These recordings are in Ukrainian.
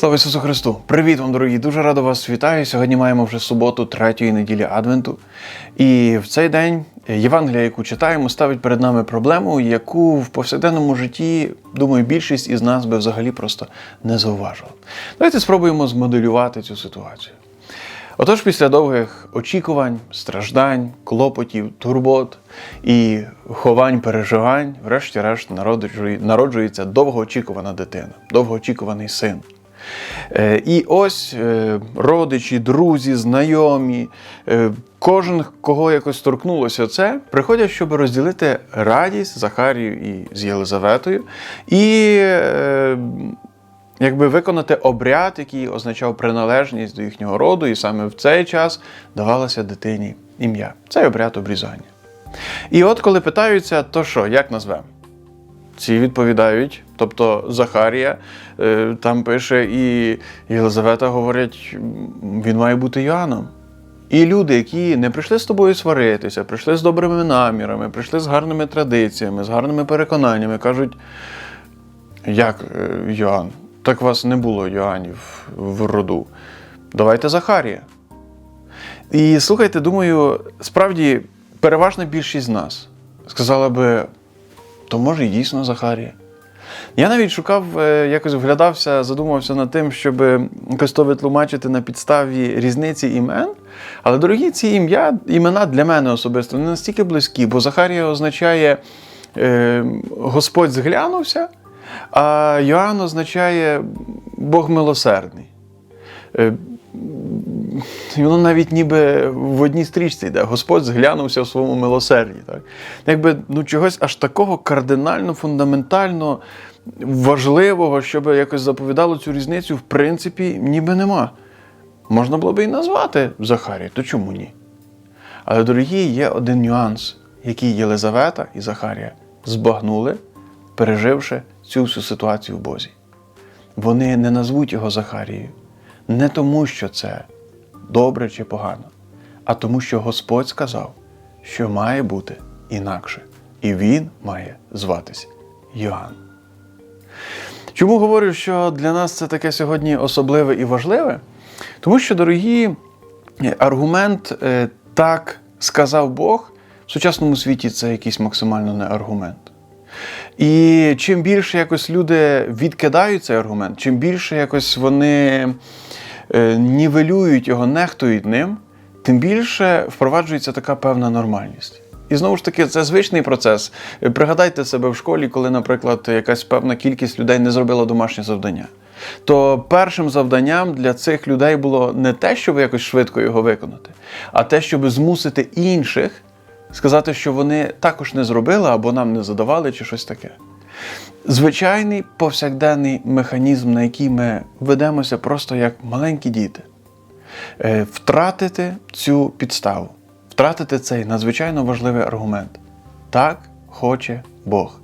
Слава Ісусу Христу! Привіт вам, дорогі! Дуже радо вас вітаю. Сьогодні маємо вже суботу, третьої неділі Адвенту. І в цей день Євангелія, яку читаємо, ставить перед нами проблему, яку в повсякденному житті, думаю, більшість із нас би взагалі просто не зауважила. Давайте спробуємо змоделювати цю ситуацію. Отож, після довгих очікувань, страждань, клопотів, турбот і ховань, переживань, врешті-решт народжується довгоочікувана дитина, довгоочікуваний син. Е, І ось е, родичі, друзі, знайомі, е, кожен, кого якось торкнулося це, приходять, щоб розділити радість з Захарією і з Єлизаветою, і якби виконати обряд, який означав приналежність до їхнього роду, і саме в цей час давалося дитині ім'я. Цей обряд обрізання. І от коли питаються, то що, як назвемо? Ці відповідають, тобто Захарія е, там пише, і Єлизавета говорять, він має бути Йоанном. І люди, які не прийшли з тобою сваритися, прийшли з добрими намірами, прийшли з гарними традиціями, з гарними переконаннями, кажуть, як е, Йоанн? Так вас не було Йоаннів в роду. Давайте Захарія. І слухайте, думаю, справді переважна більшість з нас сказала би, то може і дійсно Захарія. Я навіть шукав, е, якось вглядався, задумався над тим, щоб якось то витлумачити на підставі різниці імен. Але, дорогі, ці ім'я, імена для мене особисто не настільки близькі, бо Захарія означає е, Господь зглянувся, а Йоанн означає Бог милосердний. І воно навіть ніби в одній стрічці йде. Господь зглянувся в своєму милосерді. Так? Якби ну, чогось аж такого кардинально, фундаментально важливого, щоб якось заповідало цю різницю, в принципі, ніби нема. Можна було би і назвати Захарій, то чому ні? Але, дорогі, є один нюанс, який Єлизавета і Захарія збагнули, переживши цю всю ситуацію в Бозі. Вони не назвуть його Захарією не тому, що це добре чи погано, а тому, що Господь сказав, що має бути інакше, і він має зватись Йоанн. Чому говорю, що для нас це таке сьогодні особливе і важливе? Тому що, дорогі, аргумент е, так сказав Бог в сучасному світі це якийсь максимально не аргумент. І чим більше якось люди відкидають цей аргумент, чим більше якось вони е, нівелюють його, нехтують ним, тим більше впроваджується така певна нормальність. І знову ж таки, це звичний процес. Е, Пригадайте себе в школі, коли, наприклад, якась певна кількість людей не зробила домашнє завдання. То першим завданням для цих людей було не те, щоб якось швидко його виконати, а те, щоб змусити інших сказати, що вони також не зробили або нам не задавали, чи щось таке. Звичайний повсякденний механізм, на який ми ведемося просто як маленькі діти. Е, Втратити цю підставу, втратити цей надзвичайно важливий аргумент. Так хоче Бог.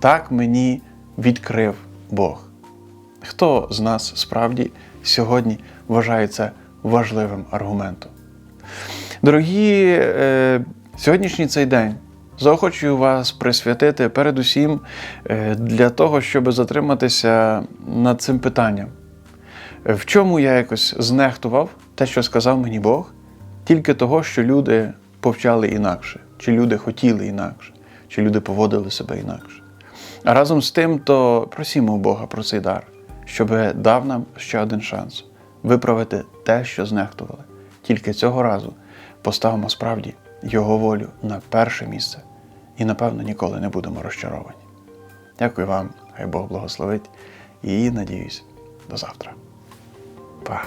Так мені відкрив Бог. Хто з нас справді сьогодні вважає це важливим аргументом? Дорогі, е, сьогоднішній цей день заохочую вас присвятити передусім е, для того, щоб затриматися над цим питанням. Е, В чому я якось знехтував те, що сказав мені Бог, тільки того, що люди повчали інакше, чи люди хотіли інакше, чи люди поводили себе інакше. А разом з тим, то просімо Бога про цей дар, щоб дав нам ще один шанс виправити те, що знехтували. Тільки цього разу поставимо справді Його волю на перше місце і, напевно, ніколи не будемо розчаровані. Дякую вам, хай Бог благословить і надіюсь, до завтра. Па!